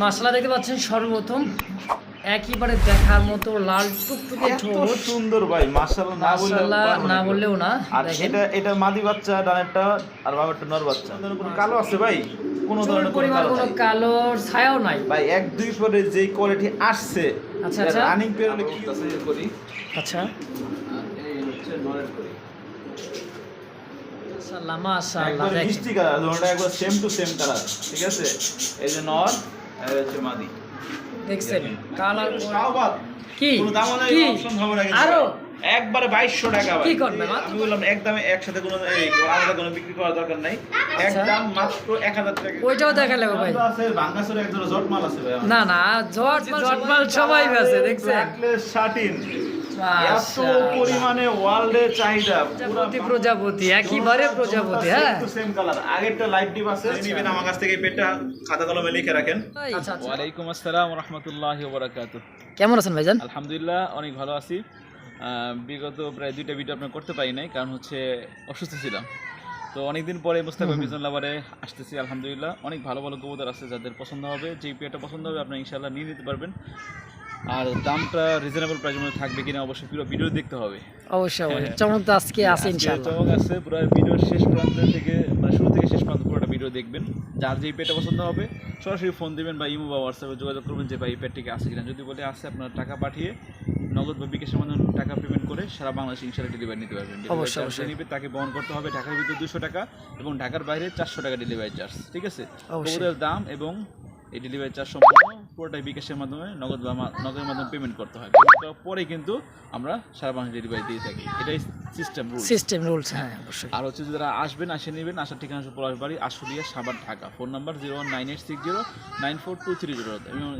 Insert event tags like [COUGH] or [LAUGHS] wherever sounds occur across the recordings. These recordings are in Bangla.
মাসালা দেখতে পাচ্ছেন সর্বপ্রথম একইবারে দেখার মতো লাল টুকটুকে এত ঠোঁট। সুন্দর ভাই মাশাআল্লাহ না বললেও মাশাআল্লাহ না বললেও না আর এটা এটা মাদি বাচ্চা ডানেরটা আর বাবারটা নর বাচ্চা। কোনো কালো আছে ভাই কোনো ধরনের কোনো পরিমাণ কোনো। কালোর ছায়াও নাই। ভাই এক দুই পরে যেই কোয়ালিটি আসছে আচ্ছা, আচ্ছা। রানিং পেরোলে কি আছে করি আচ্ছা। আর এই হচ্ছে নরের করি মাশাআল্লাহ মাশাআল্লাহ মিষ্টি কালার ধরনটা একবার সেম টু সেম কালার ঠিক আছে? এই যে নর হচ্ছে মাদি। দেখছেন কালার কি। আরও? একবারে বাইশশো টাকা ভাই। কি করবে, আমি বললাম একদমে একসাথে কোনো আলাদা কোনো বিক্রি করার দরকার নাই। আচ্ছা। একদম মাত্র 1000 টাকা। ওইটাও দেখা লাগবে ভাই। আছে বাংলাদেশের এক জোড়া জট আছে ভাই না না জট জটমাল সবাই আছে দেখছেন? শাটিন। এত পরিমাণে ওয়ার্ল্ডের চাহিদা প্রজাপতি প্রজাপতি একইবারে প্রজাপতি হ্যাঁ। সেম কালার আগেরটা লাইট ডিপ আছে নিবেন আমার কাছ থেকে পেটটা খাতা কলমে লিখে রাখেন। ওয়ালাইকুম আসসালাম রহমতুল্লাহ বরাকাত কেমন আছেন ভাইজান? আলহামদুলিল্লাহ অনেক ভালো আছি। বিগত প্রায় দুইটা ভিডিও আপনার করতে পারি নাই কারণ হচ্ছে অসুস্থ ছিলাম। তো অনেকদিন পরে মুস্তাফা বিজন লাভারে আসতেছি আলহামদুলিল্লাহ। অনেক ভালো ভালো কবুতর আছে যাদের পছন্দ হবে যে পেয়ারটা পছন্দ হবে আপনি ইনশাল্লাহ নিয়ে নিতে পারবেন। আর দামটা রিজনেবল প্রাইসের মধ্যে থাকবে কিনা অবশ্যই পুরো ভিডিও দেখতে হবে। অবশ্যই অবশ্যই। চমক তো আজকে আছে ইনশাআল্লাহ। চমক আছে পুরো ভিডিওর শেষ প্রান্ত থেকে মানে শুরু থেকে শেষ প্রান্ত পুরোটা ভিডিও দেখবেন। যার যেই পেটটা পছন্দ হবে সরাসরি ফোন দিবেন বা ইমো বা হোয়াটসঅ্যাপে যোগাযোগ করবেন যে ভাই এই পেটটিকে আছে কিনা? যদি বলে আছে আপনার টাকা পাঠিয়ে নগদ বা বিকাশের মাধ্যমে টাকা পেমেন্ট করে সারা বাংলাদেশে ইনশাল্লাহ ডেলিভারি নিতে পারবেন। অবশ্যই, অবশ্যই। নিবে তাকে বহন করতে হবে ঢাকার ভিতরে দুশো টাকা এবং ঢাকার বাইরে চারশো টাকা ডেলিভারি চার্জ ঠিক আছে? দাম এবং এই ডেলিভারি চার্জ সম্পূর্ণ পুরোটাই বিকাশের মাধ্যমে নগদ বা নগদের মাধ্যমে পেমেন্ট করতে হয়। পেমেন্ট করার পরে কিন্তু আমরা সারা বাংলাদেশ ডেলিভারি দিয়ে থাকি। এটাই সিস্টেম রুল সিস্টেম রুলস হ্যাঁ অবশ্যই। আর হচ্ছে যারা আসবেন আসে নেবেন আসার ঠিকানা হচ্ছে পলাশ বাড়ি Ashulia Savar Dhaka. Phone number zero one nine eight six zero nine four two three zero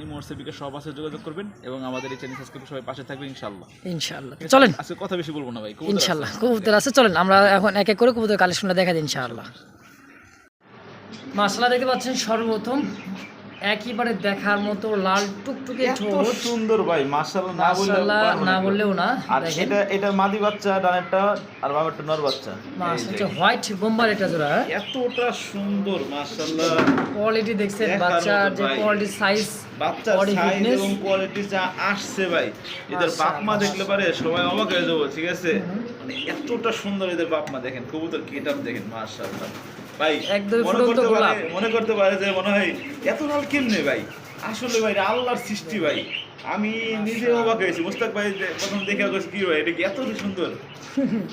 এই হোয়াটসঅ্যাপে সব আছে যোগাযোগ করবেন এবং আমাদের এই চ্যানেল সাবস্ক্রাইব সবাই পাশে থাকবেন ইনশাল্লাহ ইনশাআল্লাহ। চলেন। আজকে কথা বেশি বলব না ভাই আছে। কবুতর আছে চলেন। আমরা এখন এক এক করে কবুতর কালেকশনটা দেখা দিই ইনশাআল্লাহ। মাসালা দেখতে পাচ্ছেন সর্বপ্রথম একইবারে দেখার মতো লাল টুকটুকে ঠোঁট। সুন্দর ভাই মাশাআল্লাহ না বললেও মাশাআল্লাহ না বললেও না আর এটা এটা মাদি বাচ্চা ডানেরটা আর বাবারটা নর বাচ্চা। মাসাল্লাহ হোয়াইট বোম্বার এটা জোড়া হ্যাঁ? এতটা সুন্দর মাশাআল্লাহ। কোয়ালিটি দেখছেন বাচ্চার যে কোয়ালিটি সাইজ বাচ্চার সাইজ এবং কোয়ালিটি যা আসছে ভাই। এদের মাশাআল্লাহ, বাপ মা দেখলে পারে সবাই অবাক হয়ে যাব ঠিক আছে। মানে এতটা সুন্দর এদের বাপ মা দেখেন কবুতর গেটআপ দেখেন মাশাআল্লাহ। ভাই মনে করতে পারে মনে করতে পারে যে মনে হয় এত লাল কেমনে ভাই? আসলে ভাই আল্লাহর সৃষ্টি ভাই। আমি নিজে অবাক হয়েছি। মুস্তাক ভাই প্রথম দেখে গেছি কি ভাই এটা কি এত সুন্দর?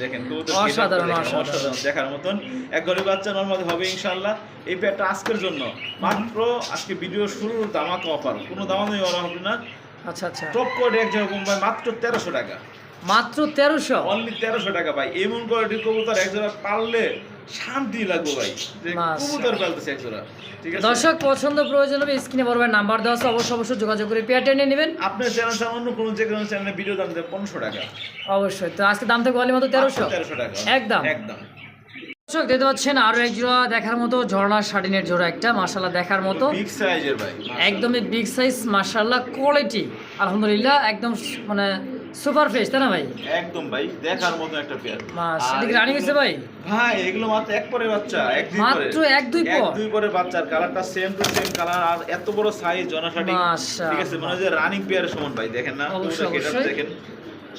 দেখেন অসাধারণ, অসাধারণ। দেখার মতন। এক ঘরে বাচ্চা নর্মাল হবে ইনশাআল্লাহ। এই প্যাটটা আজকের জন্য। মাত্র আজকে ভিডিও শুরুর দামাক অফার কোনো দামা নেই ওরা হবে না। আচ্ছা আচ্ছা। টপ কোড এক জায়গা কম ভাই মাত্র তেরোশো টাকা। মাত্র তেরোশো? অনলি তেরোশো টাকা ভাই। এমন কোয়ালিটির কবুতর এক জোড়া পারলে শান্তি লাগবে ভাই। কবুতর পালতেছে একজোড়া। ঠিক আছে? দর্শক পছন্দ প্রয়োজন হবে স্ক্রিনে বড় ভাই নাম্বার দেওয়া আছে। অবশ্যই অবশ্যই যোগাযোগ করে পেয়ারটা নিয়ে নেবেন। আপনার চ্যানেল সামান্য কোনো যে কোনো চ্যানেলে ভিডিও দাম দেবে পনেরোশো টাকা। অবশ্যই। তো আজকে দাম থেকে বলি মতো তেরোশো। তেরোশো টাকা। একদম। একদম। দর্শক দেখতে পাচ্ছেন আরও এক জোড়া দেখার মতো ঝর্ণা শাটিনের জোড়া একটা মাসাল্লাহ দেখার মতো। বিগ সাইজের ভাই একদমই বিগ সাইজ মাসাল্লাহ কোয়ালিটি আলহামদুলিল্লাহ একদম মানে সুপার ফ্রেশ তাই না ভাই? একদম ভাই দেখার মতো একটা পেয়ার। মাস এদিকে রানিং হয়েছে ভাই? ভাই এগুলো মাত্র এক পরে বাচ্চা এক দুই মাত্র এক দুই এক পর? দুই পরে বাচ্চার কালারটা সেম টু সেম কালার আর এত বড় সাইজ জনাশাটি। ঠিক আছে মানে যে রানিং পেয়ারের সমান ভাই দেখেন না? অবশ্যই, দেখেন।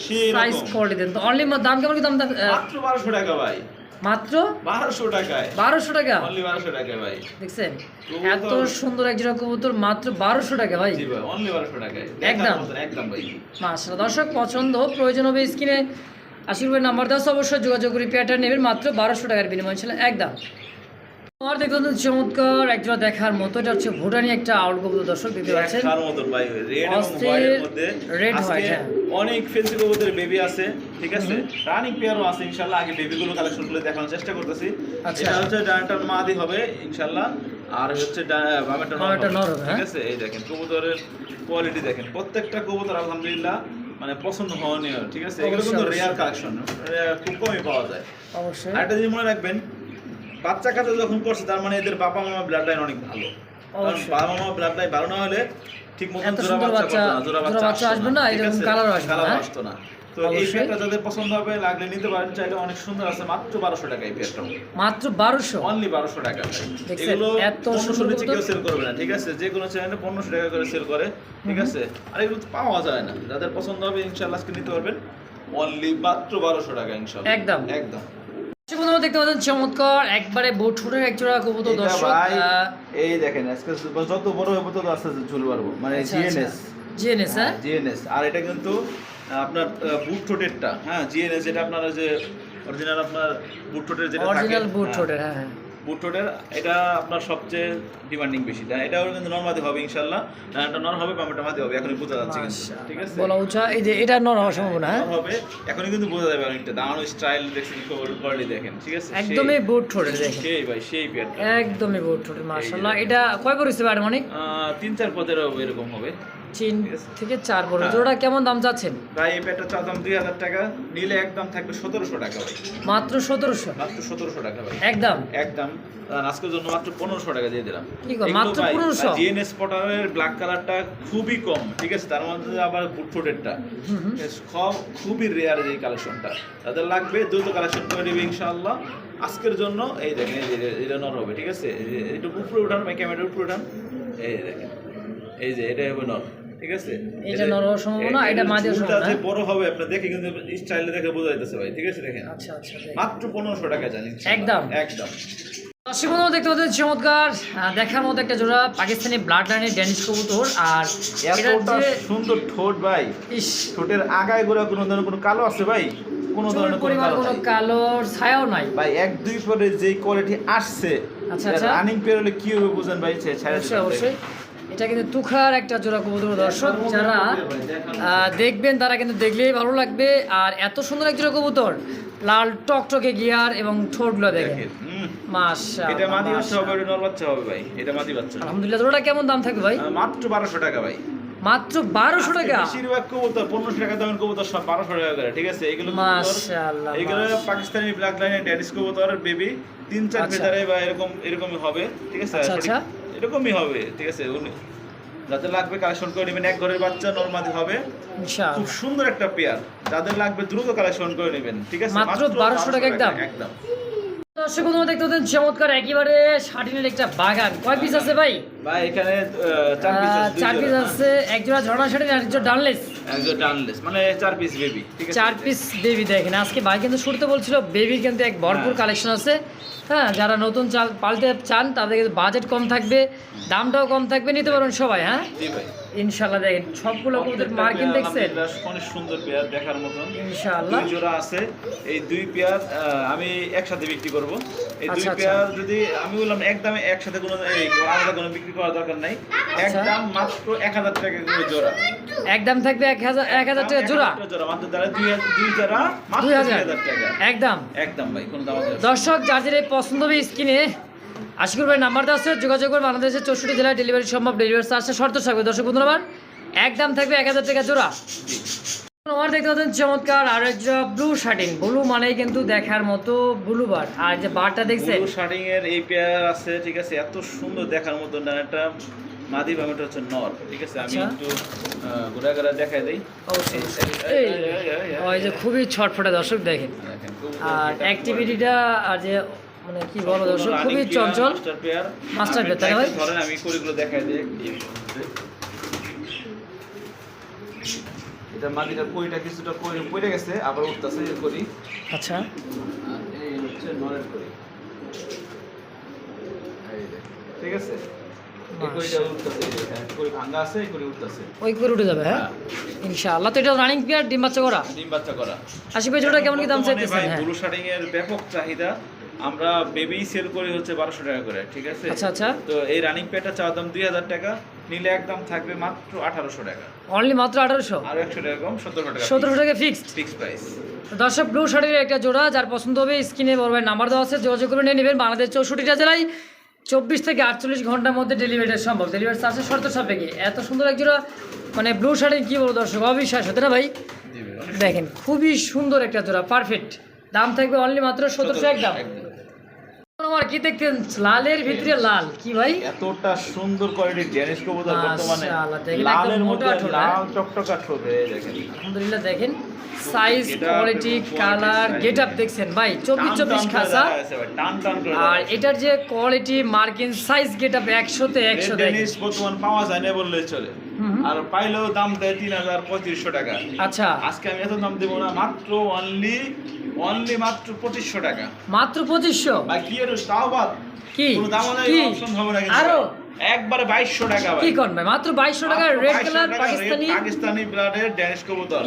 সেই সাইজ কোয়ালিটি দেন। তো অনলি দাম কেমন কি দাম, মাত্র 1200 টাকা ভাই। মাত্র 1200 টাকায়। 1200 টাকা? অনলি 1200 টাকায় ভাই। দেখছেন? এত সুন্দর এক জোড়া কবুতর মাত্র বারোশো টাকা ভাই। জি ভাই অনলি 1200 টাকায়। একদম। একদম ভাই। মাশাআল্লাহ দর্শক পছন্দ প্রয়োজন হবে স্ক্রিনে আশীর্বাদ নাম্বার দাও অবশ্যই যোগাযোগ করে পেয়ারটা নেবেন মাত্র বারোশো টাকার বিনিময় ছিল একদম। আমার দেখুন চমৎকার একজোড়া দেখার মতো। এটা হচ্ছে ভুটানি একটা দর্শক দেখতে পাচ্ছেন। দেখার মতন ভাই রেড হোয়াইটের মধ্যে। হ্যাঁ। অনেক ফেন্সি কবুতরের বেবি আছে ঠিক আছে? রানিং পেয়ারও আছে ইনশাআল্লাহ আগে বেবিগুলো কালেকশন করে দেখানোর চেষ্টা করতেছি। আচ্ছা। এটা হচ্ছে মাদি হবে ইনশাআল্লাহ আর হচ্ছে নর হবে, ঠিক হ্যাঁ। আছে? এই দেখেন কবুতরের কোয়ালিটি দেখেন। প্রত্যেকটা কবুতর আলহামদুলিল্লাহ মানে পছন্দ হওয়ানীয় ঠিক আছে? এগুলো কিন্তু রেয়ার কালেকশন খুব কমই পাওয়া যায়। অবশ্যই। আরেকটা জিনিস মনে রাখবেন বাচ্চা কাচ্চা যখন করছে তার মানে এদের বাবা মামা ব্লাড লাইন অনেক ভালো। বাবা মামা ব্লাড লাইন ভালো না হলে ঠিক মতন জোড়া বাচ্চা জোড়া বাচ্চা আসবে না, এরকম colour আসবে না, হ্যাঁ? আসতো না। তো এই পেয়ারটা যাদের পছন্দ হবে লাগলে নিতে পারেন। চাইলে অনেক সুন্দর আছে মাত্র বারোশো টাকা এই পেয়ারটা মাত্র বারোশো? অনলি বারোশো টাকা। এগুলো পনেরোশো নিচে কেউ সেল করবে না ঠিক আছে? যে কোনো চ্যানেলে পনেরোশো টাকা করে সেল করে ঠিক আছে? আর এগুলো পাওয়া যায় না। যাদের পছন্দ হবে ইনশাল্লাহ আজকে নিতে পারবেন। অনলি মাত্র বারোশো টাকা ইনশাল্লাহ একদম। একদম। বন্ধুরা দেখতে পাচ্ছেন চমৎকার একবারে বোট ফুটের এক জোড়া কবুতর দর্শক এই দেখেন আজকে যত বড় হবে তত আস্তে আস্তে ঝুল পারব মানে আচ্ছা, জিএনএস। জিএনএস হ্যাঁ? জিএনএস। আর এটা কিন্তু আপনার বুট ঠোঁটেরটা। হ্যাঁ জিএনএস যেটা আপনার যে অরিজিনাল আপনার বুট ঠোঁটের যেটা অরিজিনাল বুট হ্যাঁ, ঠোঁটের হ্যাঁ। হ্যাঁ বুট ঠোঁটের এটা আপনার সবচেয়ে ডিমান্ডিং বেশি তাই এটাও কিন্তু নর্মাদি হবে ইনশাল্লাহ এটা নর হবে বামেটা মাদি হবে এখনই বোঝা যাচ্ছে ঠিক আছে? বলা উচা এই যে এটা নর হওয়ার সম্ভাবনা হ্যাঁ? হবে এখনই কিন্তু বোঝা যাবে অনেকটা। দাঁড়ানো স্টাইল দেখছেন কোয়ালিটি দেখেন ঠিক আছে? একদমই বুট ঠোঁটের দেখেন। সেই ভাই সেই পেয়ারটা একদমই বুট ঠোঁটের মার্শাল্লাহ এটা কয় পরিস্থিতি ম্যাডাম অনেক তিন চার পদের এরকম হবে। তিন থেকে চার পরে হ্যাঁ। জোড়া কেমন দাম চাচ্ছেন ভাই এই পেয়ারটা চার দাম দুই হাজার টাকা। নিলে একদম থাকবে সতেরোশো টাকা ভাই। মাত্র সতেরোশো? মাত্র সতেরোশো টাকা ভাই। একদম? একদম। আজকের জন্য মাত্র পনেরোশো টাকা দিয়ে দিলাম। মাত্র 1500? জিএনএস পটারের ব্ল্যাক কালারটা খুবই কম ঠিক আছে? তার মধ্যে আবার বুটফুটেরটা খুবই রেয়ার এই কালেকশনটা তাদের লাগবে দ্রুত কালেকশন করে দেবে ইনশাআল্লাহ। আজকের জন্য এই দেখেন এটা নর হবে ঠিক আছে? এটা উপরে উঠান ভাই ক্যামেরার উপরে উঠান। এই দেখেন এই যে এটা হবে নর ঠিক আছে? এটা সম্ভাবনা, এটা চুলটা সম্ভাবনা। যে বড় হবে আপনি দেখে কিন্তু স্টাইলে দেখে বোঝা যাইতেছে ভাই ঠিক আছে দেখেন? আচ্ছা আচ্ছা মাত্র পনেরোশো টাকা জানি একদম? একদম। দর্শক বন্ধুরা দেখতে পাচ্ছেন চমৎকার দেখার মতো একটা জোড়া পাকিস্তানি ব্লাড লাইনের ড্যানিশ কবুতর আর এতটা সুন্দর ঠোঁট ভাই। ইস। ঠোঁটের আগায় গোড়া কোনো ধরনের কোনো কালো আছে ভাই? কোনো ধরনের কোনো কালো কালোর ছায়াও নাই। ভাই এক দুই পরে যেই কোয়ালিটি আসছে আচ্ছা, আচ্ছা। রানিং পেরোলে কি হবে বুঝেন ভাই অবশ্যই অবশ্যই। এটা কিন্তু তুখার একটা জোড়া কবুতর দর্শক যারা দেখবেন তারা কিন্তু দেখলেই ভালো লাগবে। আর এত সুন্দর এক জোড়া কবুতর লাল টকটকে গিয়ার এবং ঠোঁটগুলো দেখেন। দেখেন, এটা মাদি বাচ্চা হবে এটা নর বাচ্চা হবে ভাই এটা মাদি বাচ্চা। আলহামদুলিল্লাহ জোড়াটা কেমন দাম থাকবে ভাই? মাত্র বারোশো টাকা ভাই। মাত্র বারোশো টাকা? বেশিরভাগ কবুতর পনেরোশো টাকা দামের কবুতর সব বারোশো টাকা করে ঠিক আছে? এগুলো মাশাআল্লাহ, এগুলো পাকিস্তানি ব্ল্যাক লাইনের ড্যানিশ কবুতর বেবি তিন চার আচ্ছা। ফেদারে বা এরকম এরকমই হবে ঠিক আছে? আচ্ছা, আচ্ছা। এরকমই হবে ঠিক আছে? উনি যাদের লাগবে কালেকশন করে নেবেন এক ঘরের বাচ্চা নর্মাদি হবে। খুব সুন্দর একটা পেয়ার যাদের লাগবে দ্রুত কালেকশন করে নেবেন ঠিক আছে? মাত্র 1200 টাকা একদম? একদম। দর্শক বন্ধুরা দেখতে চমৎকার একেবারে শাটিনের একটা বাগান। কয় পিস আছে ভাই? ভাই এখানে চার পিস আছে দুই চার পিস জোড়া। আছে এক জোড়া ঝর্ণা শাটিন আর এক ডানলেস। একজন ডানলেস মানে চার পিস বেবি ঠিক আছে? চার পিস বেবি দেখেন আজকে ভাই কিন্তু শুরুতে বলছিল বেবির কিন্তু এক ভরপুর হ্যাঁ। কালেকশন আছে। হ্যাঁ যারা নতুন চাল পাল্টে চান তাদের বাজেট কম থাকবে দামটাও কম থাকবে নিতে পারবেন সবাই হ্যাঁ? ইনশাল্লাহ দেখেন সবগুলো কবুতর মার্কিন দেখছেন আলহামদুলিল্লাহ, অনেক সুন্দর পেয়ার দেখার মতন। ইনশাআল্লাহ। দুই জোড়া আছে এই দুই পেয়ার আমি একসাথে বিক্রি করব। এই দুই আচ্ছা, আচ্ছা। পেয়ার যদি আমি বললাম একদমে একসাথে কোনো আলাদা কোনো বিক্রি করার দরকার নাই। একদম মাত্র এক হাজার টাকা করে জোড়া। একদম থাকবে এক হাজার এক হাজার টাকা জোড়া? এক হাজার টাকা জোড়া মাত্র তারা দুই দুই জোড়া দুই দুই হাজার। হাজার টাকা। একদম একদম ভাই কোনো দাম দর্শক যাদের এই পছন্দ হবে স্ক্রিনে আশিকুর ভাই নাম্বার দেওয়া আছে যোগাযোগ করে বাংলাদেশের চৌষট্টি জেলায় ডেলিভারি সম্ভব ডেলিভারি চার্জে শর্ত থাকবে। দর্শক বন্ধুরা আমার একদম থাকবে এক হাজার টাকা জোড়া। আমার দেখতে পাচ্ছেন চমৎকার আর একটা ব্লু শার্টিং ব্লু মানেই কিন্তু দেখার মতো ব্লু বার আর যে বারটা দেখছেন? ব্লু শার্টিং এর এই পেয়ার আছে ঠিক আছে? এত সুন্দর দেখার মতো না একটা মাদি বামেটা হচ্ছে নর ঠিক আছে? আমি আচ্ছা। একটু ঘুরে ঘুরে দেখাই দিই। ওই যে খুবই ছটফটে দর্শক দেখেন। দেখেন, আর অ্যাক্টিভিটিটা আর যে মানে কি বলো দর্শক খুবই চঞ্চল। master pair. পেয়ার, তাই? ধরেন আমি করিগুলো দেখাই দিই। এটা মাটিটার কইটা কিছুটা কই পড়ে গেছে আবার উঠতেছে এই করি। আচ্ছা। এই হচ্ছে নরের করি। ঠিক আছে? হ্যাঁ, ওই করে উঠে যাবে হ্যাঁ? ইনশাআল্লাহ তো এটা রানিং ডিম বাচ্চা করা? ডিম বাচ্চা করা। আশি পেজ ওটা কেমন কি দাম বর্তমানে চাইতেছেন ভাই হ্যাঁ? ব্লু শার্টিং এর ব্যাপক চাহিদা। আমরা বেবি সেল করি হচ্ছে বারোশো টাকা করে ঠিক আছে? আচ্ছা আচ্ছা। তো এই রানিং পেটা চাওয়ার দাম দুই হাজার টাকা। নিলে একদম থাকবে মাত্র আঠারোশো টাকা। অনলি মাত্র আঠারোশো? আরও একশো টাকা কম সতেরোশো টাকা সতেরোশো টাকা ফিক্সড ফিক্স প্রাইস দর্শক ব্লু শার্টের একটা জোড়া যার পছন্দ হবে স্ক্রিনে বড় ভাই নাম্বার দেওয়া আছে যোগাযোগ করে নিয়ে নেবেন। বাংলাদেশ চৌষট্টিটা জেলায় চব্বিশ থেকে আটচল্লিশ ঘণ্টার মধ্যে ডেলিভারি সম্ভব। ডেলিভারি চার্জের শর্ত সাপেক্ষে। এত সুন্দর এক জোড়া মানে ব্লু শার্টের কী বলব দর্শক অবিশ্বাস হতে না ভাই? দেখেন খুবই সুন্দর একটা জোড়া পারফেক্ট দাম থাকবে অনলি মাত্র সতেরোশো এক একদম। আমার কি দেখতেন লালের ভিতরে লাল। কি ভাই? এতটা সুন্দর কোয়ালিটির ড্যানিশ কবুতর বর্তমানে লালের মধ্যে লাল চকচকা ঠোঁট এই দেখেন। আলহামদুলিল্লাহ দেখেন। Size quality colour size। Get up দেখছেন ভাই? চব্বিশ চব্বিশ খাসা আর এটার যে কোয়ালিটি মার্কিন সাইজ গেট আপ একশোতে একশো রেড দেখেন। ডেনিশ বর্তমান পাওয়া যায় না বললে চলে। আর পাইলেও দাম দেয় তিন হাজার পঁয়ত্রিশশো টাকা। আচ্ছা। আজকে আমি এত দাম দেবো না মাত্র অনলি অনলি মাত্র পঁচিশশো টাকা। মাত্র পঁচিশশো? বা কি এর তাও বাদ? কি? কোনো দাম নেই অপশন হবে না আরও? একবারে বাইশশো টাকা ভাই। কি করবে মাত্র বাইশশো টাকা রেড কালার পাকিস্তানি? পাকিস্তানি ব্লাডের ড্যানিশ কবুতর।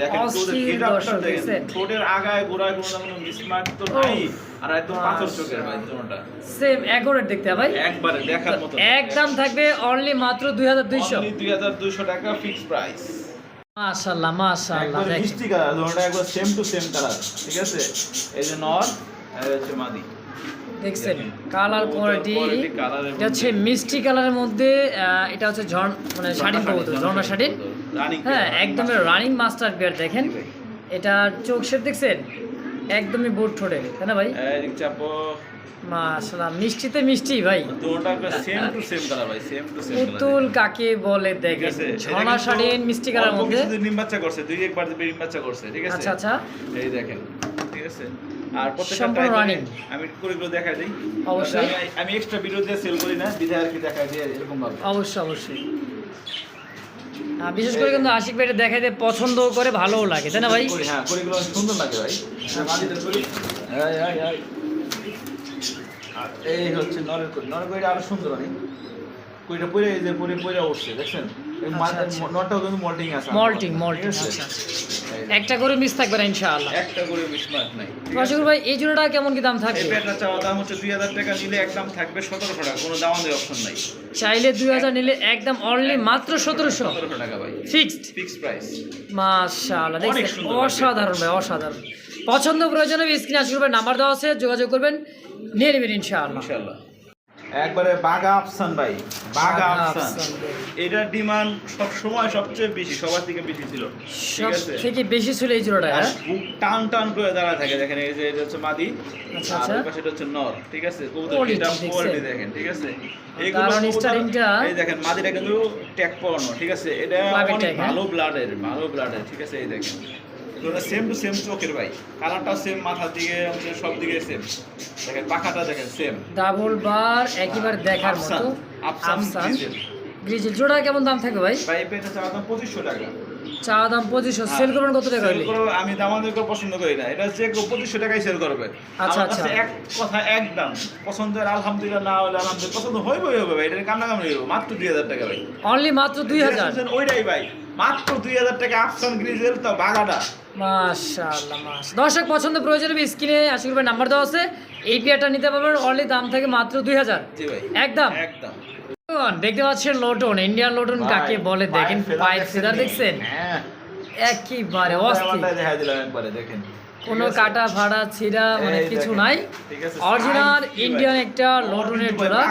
দেখেন? ঠোঁটের আগায় গোড়ায় কোনো মিসমার্ক তো নাই। আর একদম পাথর চোখের ভাই মাশাআল্লাহ। সেম একরেট দেখতে ভাই। একবারে দেখার মতো। একদম থাকবে অনলি মাত্র দুই হাজার দুইশো। অনলি দুই হাজার দুইশো টাকা ফিক্স প্রাইস মাশাল্লাহ মাশাল্লাহ দেখেন। মিষ্টি কালার দুটোটা একবার সেম টু সেম কালার ঠিক আছে? এই যে নর এই হচ্ছে মাদি। দেখছেন কালার কোয়ালিটি এর এটা হচ্ছে মধ্যে। মিষ্টি কালারের মধ্যে আহ, এটা হচ্ছে ঝর্ণ মানে ঝর্ণা হ্যাঁ একদমই রানিং মাস্টার বিয়ার দেখেন। এটা চোখ শেপ দেখছেন? একদমই বোট ঠোঁটে তাই না ভাই? চাপো মাশাল্লাহ মিষ্টিতে মিষ্টি ভাই। দুটোটা সেম টু সেম কালার ভাই সেম টু সেম পুতুল কাকে বলে দেখেন ঝর্ণা শাড়িন মিষ্টি কালার মধ্যে। ডিম বাচ্চা করছে দুই একবার ডিম বাচ্চা করছে ঠিক আছে? আচ্ছা আচ্ছা। এই দেখেন ঠিক আছে? আর প্রত্যেকটা running। আমি করে দেখাই দিই। অবশ্যই। আমি এক্সট্রা ভিডিও দিয়ে সেল করি না বিধায় আর কি দেখাই দিই এরকম ভাবে। অবশ্যই অবশ্যই। বিশেষ করে কিন্তু আশিক ভাইটা দেখাইতে পছন্দ করে ভালোও লাগে তাই না ভাই? হ্যাঁ সুন্দর লাগে ভাই। হ্যাঁ, এই, হচ্ছে নরের করি। নরের আরও সুন্দর অনেক কইটা পরে পরে পরে উঠছে দেখছেন? এই মা-। নটটাও কিন্তু মল্টিং আছে মল্টিং মল্টিং আচ্ছা একটা করে মিস থাকবে না ইনশাআল্লাহ। একটা করে বিস্মার্ক নাই। রসগুল ভাই এই জোড়াটা কেমন কি দাম এই থাকবে প্যাডটা চাওয়া দাম হচ্ছে দুই হাজার টাকা নিলে একদম থাকবে সতেরোশো টাকা কোনো দামানের অপশন নাই। চাইলে দুই হাজার নিলে একদম অনলি মাত্র সতেরোশো। সতেরোশো টাকা ভাই। ফিক্সড ফিক্স প্রাইস মাশাআল্লাহ লাগছে। অসাধারণ ভাই অসাধারণ। পছন্দ প্রয়োজনে স্ক্রিনে আশি রুপের নাম্বার দেওয়া আছে যোগাযোগ করবেন। নিয়ে নেবেন ইনশাআল্লাহ। ইনশাআল্লাহ। একবারে বাগা আফসান ভাই বাগা আফসান এটার ডিমান্ড সব সময় সবচেয়ে বেশি সবার থেকে বেশি ছিল ঠিক আছে? থেকে বেশি ছিল এই জোড়াটা হ্যাঁ? বুক টান টান করে দাঁড়া থাকে দেখেন এই যে এটা হচ্ছে মাদি আচ্ছা, আর আচ্ছা। ওই পাশে এটা হচ্ছে নর ঠিক আছে? কবুতর এটা কোয়ালিটি দেখেন ঠিক আছে? এই দেখেন মাদিটা কিন্তু ট্যাগ পরানো ঠিক আছে? এটা অনেক? ভালো ব্লাডের ভালো ব্লাডের ঠিক আছে? এই দেখেন। সেম টু সেম চোখের ভাই। কালারটা সেম মাথার দিকে সব দিকে সেম দেখেন পাখাটা দেখেন সেম ডাবল বার একইবার দেখার মতো। আফসান, গ্রিজেল। জোড়া কেমন দাম থাকবে ভাই? ভাই পেটে চাওয়া দাম পঁচিশশো টাকা। চা দাম পঁচিশশো। সেল করবেন কত টাকা হলে আমি দামাদের করে পছন্দ করি না। এটা যে পঁচিশশো টাকায় সেল করবে। আচ্ছা, আচ্ছা। এক কথা একদম পছন্দের আলহামদুলিল্লাহ না হলে আলহামদুলিল্লাহ পছন্দ হইবই হবে ভাই। এটা কান্না কামড়ি হইব। মাত্র দুই হাজার টাকা ভাই। অনলি মাত্র দুই হাজার? ওইটাই ভাই। মাত্র দুই হাজার টাকা আফসান গ্রিজেল তো বাগাটা। মাশাআল্লাহ মাশ দর্শক পছন্দ প্রয়োজন হবে স্ক্রিনে আশি রুপের নাম্বার দেওয়া আছে। এই পেয়ারটা নিতে পারবেন অনলি দাম থাকে মাত্র দুই হাজার। একদম? একদম। দেখতে পাচ্ছেন লোটন ইন্ডিয়ান লোটন কাকে বলে? দেখেন পায়ের ফেদার দেখছেন? হ্যাঁ। একেবারে দেখেন। কোনো কাটা ফাড়া ছিঁড়া মানে কিছু নাই। অরিজিনাল? ইন্ডিয়ান একটা নর লোটনের জোড়া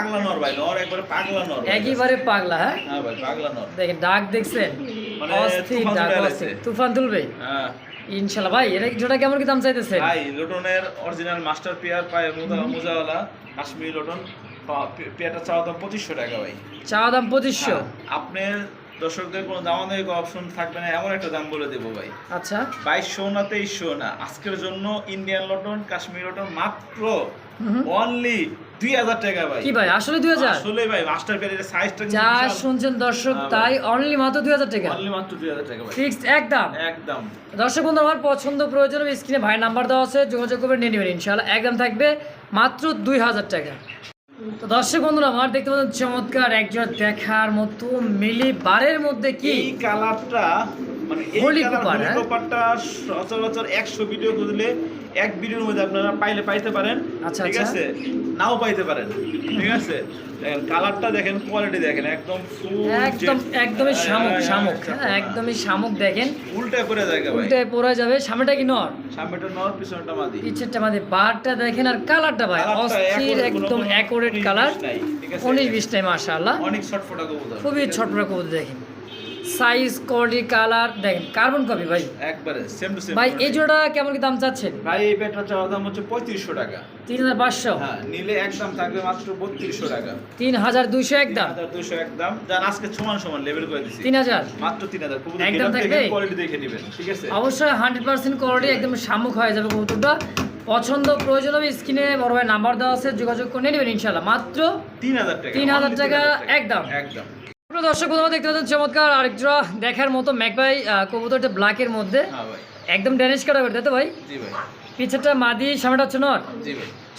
একবারে পাগলা হ্যাঁ? হ্যাঁ দেখেন ডাক দেখছেন। মানে অস্থির ডাক অস্থির। তুফান তুলবে? হ্যাঁ। ইনশাল্লাহ ভাই এটা জোড়া কেমন কি দাম চাইতেছেন? ভাই লোটনের অরিজিনাল মাস্টার পেয়ার পায় মোজা মোজাওয়ালা কাশ্মীরি লোটন পেয়ারটা চাওয়া দাম পঁচিশশো টাকা ভাই। চা দাম পঁচিশশো? হ্যাঁ, আপনার দর্শকদের কোনো দামাদামি অপশন থাকবে না এমন একটা দাম বলে দেবো ভাই। আচ্ছা। বাইশশো না তেইশশো না আজকের জন্য ইন্ডিয়ান লটন কাশ্মীর লটন মাত্র। অনলি দুই হাজার টাকা ভাই। কি ভাই আসলে দুই হাজার? আসলে ভাই মাস্টার পেয়ারের সাইজটা যা শুনছেন দর্শক হ্যাঁ, তাই অনলি মাত্র টাকা। অনলি মাত্র দুই হাজার টাকা ভাই। ফিক্সড একদম। একদম। দর্শক বন্ধু আমার পছন্দ প্রয়োজন স্ক্রিনে ভাই নাম্বার দেওয়া আছে যোগাযোগ করবে নিয়ে নেবেন ইনশাআল্লাহ। একদম থাকবে মাত্র দুই হাজার টাকা। তো দর্শক বন্ধুরা আমার দেখতে পাচ্ছেন চমৎকার একজন দেখার মতো মিলি বারের মধ্যে কি? কালারটা মানে এই কালার সচরাচর ভিডিও খুঁজলে এক ভিডিওর মধ্যে আপনারা পাইলে পাইতে পারেন আচ্ছা, ঠিক আচ্ছা। আছে? নাও পাইতে পারেন ঠিক আছে? দেখেন কালারটা দেখেন কোয়ালিটি দেখেন একদম একদম একদমই শামুক হ্যাঁ, শামুক। হ্যাঁ, হ্যাঁ একদমই শামুক দেখেন। উল্টা করে জায়গা ভাই। উল্টায় পড়া যাবে। সামনেটা কি নর? সামনেটা নর পিছনটা মাদি। পিছেরটা আমাদের বারটা দেখেন আর কালারটা ভাই অস্থির একদম অ্যাকোরেট কালার বিশ নাই, ঠিক আছে? উনিশ বিশ টাইম মাশাআল্লাহ। অনেক শর্ট ফটো কবুতর খুবই ঠিক আছে? ছোট কবুতর দেখেন। সাইজ কোয়ালিটি কালার দেখেন কার্বন কপি ভাই। একবারে সেম টু সেম ভাই এই জোড়া কেমন কি দাম চাচ্ছেন? ভাই এই পেটটা চাওয়া দাম হচ্ছে পঁয়ত্রিশশো টাকা। তিন হাজার পাঁচশো? হ্যাঁ নিলে একদম থাকবে মাত্র বত্রিশশো টাকা। তিন হাজার দুইশো একদম হাজার দুশো একদম যার আজকে সমান সমান লেভেল করে দিচ্ছি তিন হাজার? মাত্র তিন হাজার। একদম থাকবে? কোয়ালিটি দেখে নেবেন ঠিক আছে? অবশ্যই হান্ড্রেড পার্সেন্ট কোয়ালিটি একদম সামুখ হয়ে যাবে কবুতরটা। পছন্দ প্রয়োজন হবে স্ক্রিনে বড় ভাই নাম্বার দেওয়া আছে যোগাযোগ করে নেবেন ইনশাল্লাহ মাত্র তিন হাজার টাকা 3000 Only টাকা 3000 একদম। একদম। দর্শক বন্ধু দেখতে পাচ্ছেন চমৎকার আরেক জোড়া দেখার মতো ম্যাকবাই কবুতরটা ব্ল্যাকের মধ্যে। একদম ড্যানেজ একদম ড্যানিশ তাই তো ভাই? ভাই। পিছেরটা মাদি সামনেটা হচ্ছে নট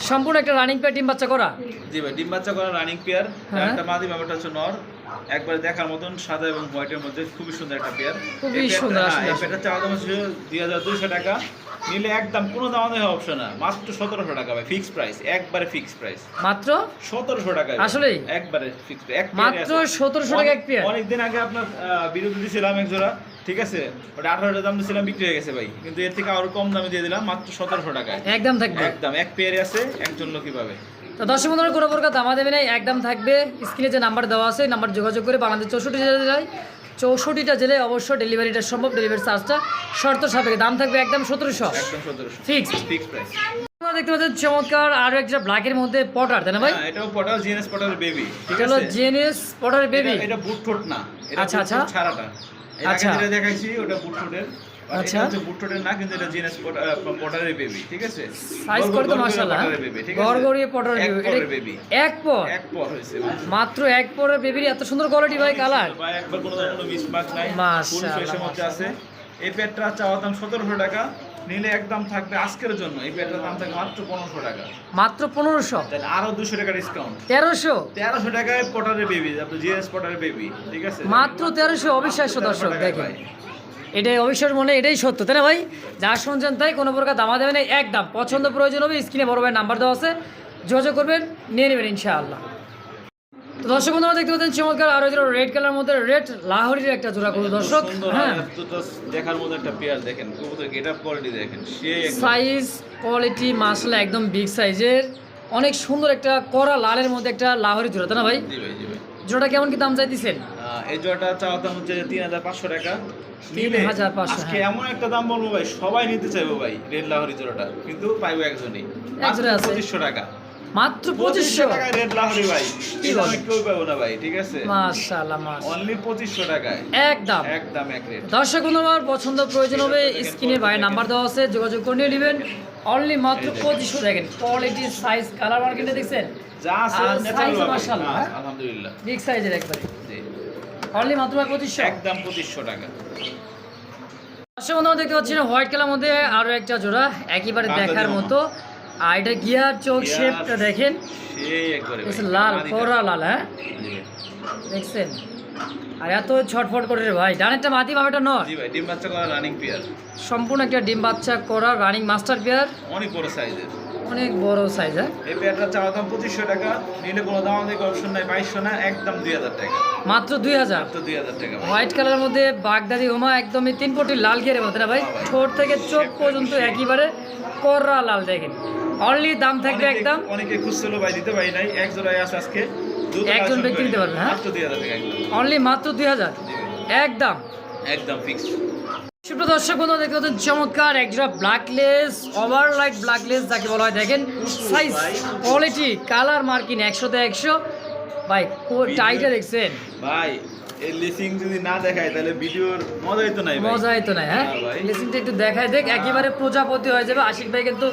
সম্পূর্ণ একটা রানিং পেয়ার ডিম বাচ্চা করা? জি ভাই ডিম বাচ্চা করা রানিং পেয়ার হ্যাঁ। একটা মাদি ব্যাপারটা হচ্ছে নর। একবার দেখার মতন সাদা এবং হোয়াইটের মধ্যে খুবই সুন্দর একটা পেয়ার। খুবই সুন্দর আসলে। এই পেয়ারটা চাওয়া দাম হচ্ছে দুই হাজার দুইশো টাকা। নিলে একদম কোনো দাম দেওয়া অপশন না মাত্র সতেরোশো টাকা ভাই ফিক্স প্রাইস একবারে ফিক্স প্রাইস মাত্র? সতেরোশো টাকা আসলেই? একবারে ফিক্স এক মাত্র 1700 টাকা এক পেয়ার? অনেকদিন আগে আপনার বিরতি দিয়েছিলাম এক জোড়া ঠিক আছে? ওটা আঠারোটা দাম দিয়েছিলাম বিক্রি হয়ে গেছে ভাই। কিন্তু এর থেকে আরও কম দামে দিয়ে দিলাম মাত্র সতেরোশো টাকায়। একদম থাকবে। একদম এক পেয়ারে আছে একজন লোকই পাবে। তো দর্শক বন্ধুরা কোনো প্রকার দামা দেবে নাই একদম থাকবে। স্ক্রিনে যে নাম্বার দেওয়া আছে নাম্বার যোগাযোগ করে বাংলাদেশ চৌষট্টি জেলায় যায় চৌষট্টিটা জেলায় অবশ্য ডেলিভারিটা সম্ভব ডেলিভারি চার্জটা শর্ত সাপেক্ষে। দাম থাকবে একদম সতেরোশো। ফিক্সড ফিক্স প্রাইস তোমরা দেখতে পাচ্ছেন চমৎকার আরও একটা ব্ল্যাকের মধ্যে পটার তাই না ভাই? হ্যাঁ এটাও পটাল জিএনএস পটাল বেবি এটা হলো আছে? পটার বেবি এটা- এটা বুট ঠোঁট না আচ্ছা, আচ্ছা। ছাড়াটা। আচ্ছা। যেটা দেখাইছি ওটা বুট ঠোঁটের। আর আচ্ছা। এটা হচ্ছে না কিন্তু এটা জিএনএস পটারের বেবি ঠিক আছে? সাইজ করে তো মাশাআল্লাহ। পটারের baby, ঠিক আছে? গড়গড়িয়ে পটার বেবি। পরের baby। এক পর এক পর হয়েছে মাত্র এক পরের বেবির এত সুন্দর কোয়ালিটি ভাই কালার ভাই একবার কোনো ধরনের কোনো মিসমার্ক নাই। মাশাআল্লাহ, মধ্যে আছে। এই পেটটা চাওয়া দাম সতেরোশো টাকা। নিলে একদম থাকবে আজকের জন্য। এই পেটটার দাম থাকবে মাত্র পনেরোশো টাকা। মাত্র পনেরোশো? তাহলে আরও দুশো টাকা ডিসকাউন্ট তেরোশো? তেরোশো টাকায় পটারের বেবি আপনার জিএস পটারের বেবি ঠিক আছে? মাত্র তেরোশো অবিশ্বাস্য দর্শক 1300 টাকায় দেখেন। এটাই অবিশ্বাস মনে এটাই সত্য তাই না ভাই? যা শুনছেন তাই কোনো প্রকার দামা দেবেন এক দাম পছন্দ প্রয়োজন হবে স্ক্রিনে বড় ভাই নাম্বার দেওয়া আছে। যোগাযোগ করবেন নিয়ে নেবেন ইনশাআল্লাহ। তো দর্শক বন্ধুরা দেখতে পাচ্ছেন চমৎকার আরও যেটা রেড কালার মধ্যে রেড লাহোরির একটা জোড়া করুন দর্শক। হ্যাঁ। দেখার মতো একটা পেয়ার দেখেন কবুতর গেটআপ কোয়ালিটি দেখেন সাইজ কোয়ালিটি মাসলা একদম বিগ সাইজের অনেক সুন্দর একটা কড়া লালের মধ্যে একটা লাহোরি জোড়া তাই না ভাই। জোড়াটা কেমন কি দাম চাইতেছেন? এই জোড়াটা চাওয়া দাম হচ্ছে তিন হাজার পাঁচশো টাকা। 3500 আজকে হ্যাঁ। এমন একটা দাম বলব ভাই সবাই নিতে চাইব ভাই রেড লাহরি জোড়াটা কিন্তু পাইবো একজনই। পঁচিশশো টাকা। মাত্র পঁচিশশো টাকায় রেড লাহরি ভাই কেউ পাবো না ভাই ঠিক আছে? মাশাআল্লাহ মাশ অনলি পঁচিশশো টাকায়। একদম একদম এক রেট। দর্শক বন্ধুরা পছন্দ প্রয়োজন হবে স্ক্রিনে ভাই নাম্বার দেওয়া আছে যোগাযোগ করে নিয়ে নেবেন। অনলি মাত্র পঁচিশশো দেখেন কোয়ালিটি সাইজ কালার মার্কেটে দেখছেন? যা আছে। মাশাআল্লাহ, হ্যাঁ, হ্যাঁ? আলহামদুলিল্লাহ। বিগ সাইজের একবারে। অনলি মাত্র পঁচিশশো? একদম পঁচিশশো টাকা। দর্শক বন্ধুরা দেখতে পাচ্ছেন হোয়াইট কালার মধ্যে আরও একটা জোড়া একেবারে দেখার মতো। আর এটা গিয়ার চোখ শেপটা দেখেন। লাল মাদিটা। লাল হ্যাঁ? দেখছেন? আর এত ছটফট করে রে ভাই। ডানেরটা মাটি বাবাটা নয় জি ভাই ডিম বাচ্চা করা রানিং পেয়ার সম্পূর্ণ একটা ডিম বাচ্চা করা রানিং মাস্টার পেয়ার অনেক বড় সাইজের অনেক বড় সাইজ হ্যাঁ এই পেয়ারটা চাওয়া দাম পঁচিশশো টাকা নিলে কোনো দাম আমাদের অপশন নাই বাইশশো না একদম দুই হাজার টাকা। মাত্র দুই হাজার? মাত্র দুই হাজার টাকা হোয়াইট কালারের মধ্যে বাগদাদি ওমা একদমই তিন কোটি লাল গিয়ারের মধ্যে না ভাই? ঠোঁট থেকে চোখ পর্যন্ত একেবারে কররা লাল দেখেন। অনলি দাম থাকবে একদম অনেকে খুঁজছিল ভাই দিতে পারি নাই এক জোড়ায় আছে আজকে। একজন ব্যক্তি নিতে পারবে, হ্যাঁ? মাত্র দুই হাজার টাকা একদম। অনলি মাত্র দুই হাজার। একদম। একদম ফিক্স সুপ্র দর্শক বন্ধু দেখতে চমৎকার একজোড়া ব্ল্যাকলেস ওভারলাইট ব্ল্যাকলেস যাকে বলা হয়। দেখেন সাইজ কোয়ালিটি কালার মার্কিং একশোতে একশো। ভাই টাইটা দেখছেন? ভাই যদি না দেখায় তাহলে ভিডিওর মজাই তো নাই মজাই তো নাই হ্যাঁ? একটু দেখায় দেখ একেবারে প্রজাপতি হয়ে যাবে। আশিক ভাই কিন্তু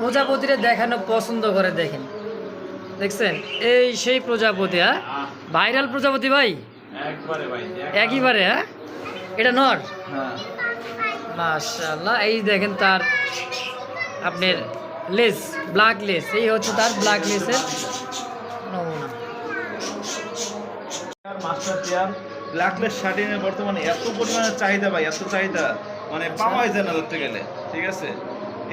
প্রজাপতিরে দেখানো পছন্দ করে দেখেন। দেখছেন? এই সেই প্রজাপতি হ্যাঁ? ভাইরাল প্রজাপতি ভাই? একবারে ভাই একইবারে হ্যাঁ? এটা নর? হ্যাঁ। মাশাআল্লাহ, এই দেখেন তার আপনার লেস ব্ল্যাক লেস, এই হচ্ছে তার ব্ল্যাক লেসের নমুনা। মাস্টার চেয়ার ব্ল্যাকলেস শার্টিনের বর্তমানে এত পরিমাণে চাহিদা ভাই, এত চাহিদা মানে পাওয়াই যায় না ধরতে গেলে, ঠিক আছে?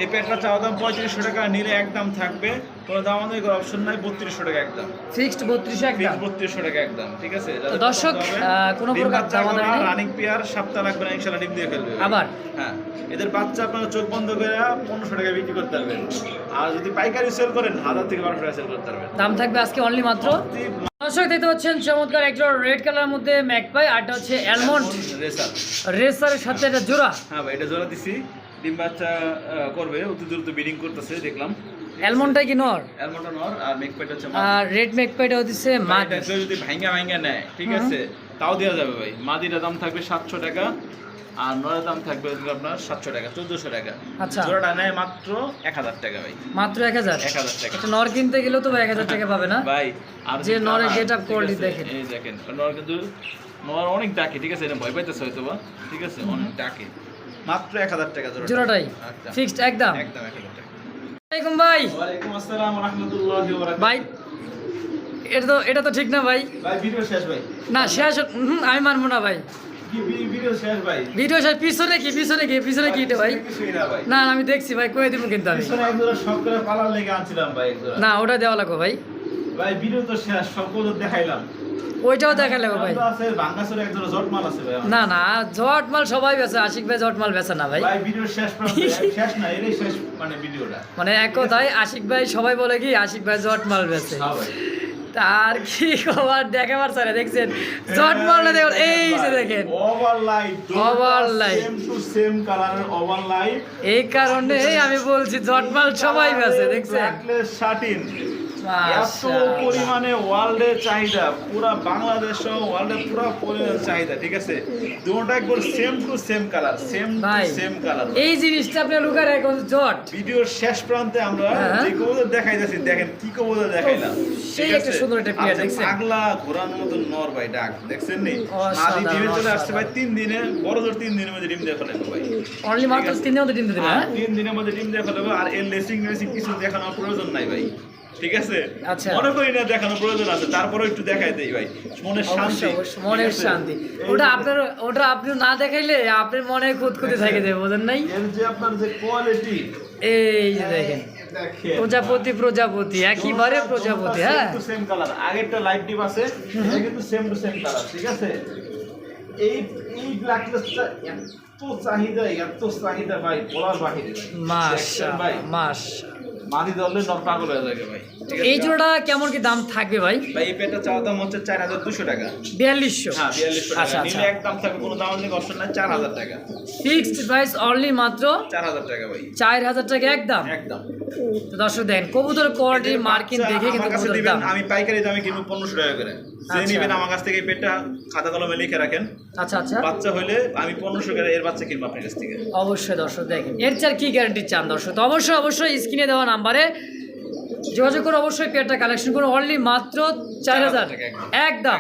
এই প্যান্টটা চাওয়া দাম পঁয়ত্রিশশো টাকা নিলে একদম থাকবে। কোনো দাম আমাদের অপশন নাই বত্রিশশো টাকা একদম। ফিক্সড বত্রিশ একদম? বত্রিশশো টাকা একদম ঠিক আছে? দর্শক, কোনো প্রকার দামাদামি নেই। রানিং পেয়ার সপ্তাহ লাগবে না ইনশাল্লাহ ডিম দিয়ে ফেলবে। আবার? হ্যাঁ এদের বাচ্চা আপনারা চোখ বন্ধ করে পনেরোশো টাকা বিক্রি করতে পারবেন। আর যদি পাইকারি সেল করেন হাজার থেকে বারোশো টাকা সেল করতে পারবেন। দাম থাকবে আজকে অনলি মাত্র। দর্শক দেখতে পাচ্ছেন চমৎকার একটা রেড কালারের মধ্যে ম্যাকপাই আরটা হচ্ছে অ্যালমন্ড রেসার। রেসারের সাথে একটা জোড়া। হ্যাঁ ভাই এটা জোড়া দিছি। ডিম বাচ্চা করবে অতি দ্রুত বিডিং করতেছে দেখলাম। অ্যালমন্ডটাই কি নর? অ্যালমন্ডা নর আর মেকপেট হচ্ছে আর রেড ম্যাকপাইটা হচ্ছে মাদি। যদি ভাঙ্গা ভাঙ্গা নেয় ঠিক আছে তাও দেওয়া যাবে ভাই। মাদিটার দাম থাকবে সাতশো টাকা আর নরের দাম থাকবে আপনার সাতশো টাকা চোদ্দশো টাকা। আচ্ছা। জোড়াটা নেয় মাত্র এক হাজার টাকা ভাই। মাত্র এক হাজার? এক হাজার টাকা। নর কিনতে গেলেও তো ভাই এক হাজার টাকা পাবে না। ভাই আর যে নরের get-up ঠিক quality আছে, দেখেন। এই দেখেন নর কিন্তু নর অনেক ডাকে ঠিক আছে এটা ভয় পাইতেছে হয়তো বা ঠিক আছে অনেক ডাকে। মাত্র এক হাজার টাকা জোড়া জোড়াটাই? ফিক্সড একদম? একদম এক হাজার টাকা। আসসালামাইকুম ভাই। ওয়ালাইকুম আসসালাম রহমতুল্লাহি ওয়া বারাকাতুহু ভাই এটা তো এটা তো ঠিক না ভাই। ভাই ভিডিও শেষ ভাই। না শেষ হুম, আমি মানবো না ভাই। ভিডিও শেষ পিছনে কি পিছনে কি পিছনে কি এটা ভাই? না আমি দেখছি ভাই কয়ে দিব কিন্তু আমি। না ওটা দেওয়া লাগো ভাই। ভাই ভিডিও তো শেষ সব দেখাইলাম। ওইটাও দেখা লাগবে ভাই। আছে বাংলাদেশের এক জটমাল আছে ভাই না না জট মাল সবাই বেচে আশিক ভাই জট মাল বেচে না ভাই। ভাই ভিডিও শেষ প্রান্তে শেষ না এটাই [LAUGHS] শেষ মানে ভিডিওটা মানে এক কথায় আশিক ভাই সবাই বলে কি আশিক ভাই জট মাল বেচে। হ্যাঁ তার কি খবর? দেখাবার স্যার দেখছেন? জট মাল না দেখুন এই যে দেখেন। এই কারণে আমি বলছি জট মাল সবাই বেচে দেখছেন? এত পরিমাণে ওয়ার্ল্ডের চাহিদা পুরা বাংলাদেশ ওয়ার্ল্ডের পুরো পরিমাণ চাহিদা ঠিক আছে? একবার same to same colour same to same colour এই জিনিসটা আপনি লুকার এখন জট। ভিডিওর শেষ প্রান্তে আমরা হ্যাঁ। যে কবুতর দেখাইতেছি দেখেন কি কবুতর দেখাইলাম সেই একটা সুন্দর একটা দেখছেন? পাগলা ঘোরানোর মতো নর ভাই ডাক দেখছেন নি? ডিমে চলে আসছে ভাই তিন দিনে বড় জোর তিন দিনের মধ্যে ডিম দেখা ভাই। অনলি মাত্র। তিন মধ্যে ডিম দিতে হ্যাঁ, হ্যাঁ? তিন দিনের মধ্যে ডিম দেখা আর এর লেসিং মেসিং কিছু দেখানোর প্রয়োজন নাই ভাই। ঠিক আছে? আচ্ছা। মনে করি না দেখানোর প্রয়োজন আছে তারপরে একটু দেখাই দেই ভাই। মনের শান্তি মনের শান্তি। ওটা আপনার ওটা আপনি না দেখাইলে আপনার মনে খুঁতখুঁতে থাকে বোঝেন নাই? এর যে আপনার যে কোয়ালিটি এই যে দেখেন দেখেন। প্রজাপতি প্রজাপতি একইবারে প্রজাপতি হ্যাঁ? সেম টু সেম কালার আগেরটা লাইট ডিপ আছে এটা কিন্তু সেম টু সেম কালার ঠিক আছে? এই এই ব্ল্যাকলেসটা এত চাহিদা এত চাহিদা ভাই বলার বাহিরে ভাই মাস মাটি ধরলে নর পাগল হয়ে যাবে ভাই। এই জোড়া কেমন কি দাম থাকবে ভাই? ভাই এই পেটটা চাওয়া দাম হচ্ছে চার হাজার দুশো টাকা। বিয়াল্লিশশো? হ্যাঁ বিয়াল্লিশশো আচ্ছা আচ্ছা। এক দাম থাকবে কোনো দাম নেই অপশন নাই চার হাজার টাকা। ফিক্সড প্রাইস অনলি মাত্র চার হাজার টাকা ভাই। চার হাজার টাকা একদম? একদম। তো দর্শক দেখেন কবুতর কোয়ালিটি মার্কিন দেখে কিন্তু দাম। আমি পাইকারি দামে কিনবো পনেরোশো টাকা করে। যে আচ্ছা। নিবেন আমার কাছ থেকে পেটটা খাতা কলমে লিখে রাখেন। আচ্ছা আচ্ছা। বাচ্চা হলে আমি পনেরোশো টাকা এর বাচ্চা কিনবো আপনার কাছ থেকে। অবশ্যই দর্শক দেখেন এর চার কি গ্যারান্টি চান দর্শক? তো অবশ্যই অবশ্যই স্ক্রিনে দেওয়া নাম্বারে যোগাযোগ করে অবশ্যই পেয়ারটা কালেকশন করুন। অনলি মাত্র চার হাজার একদম।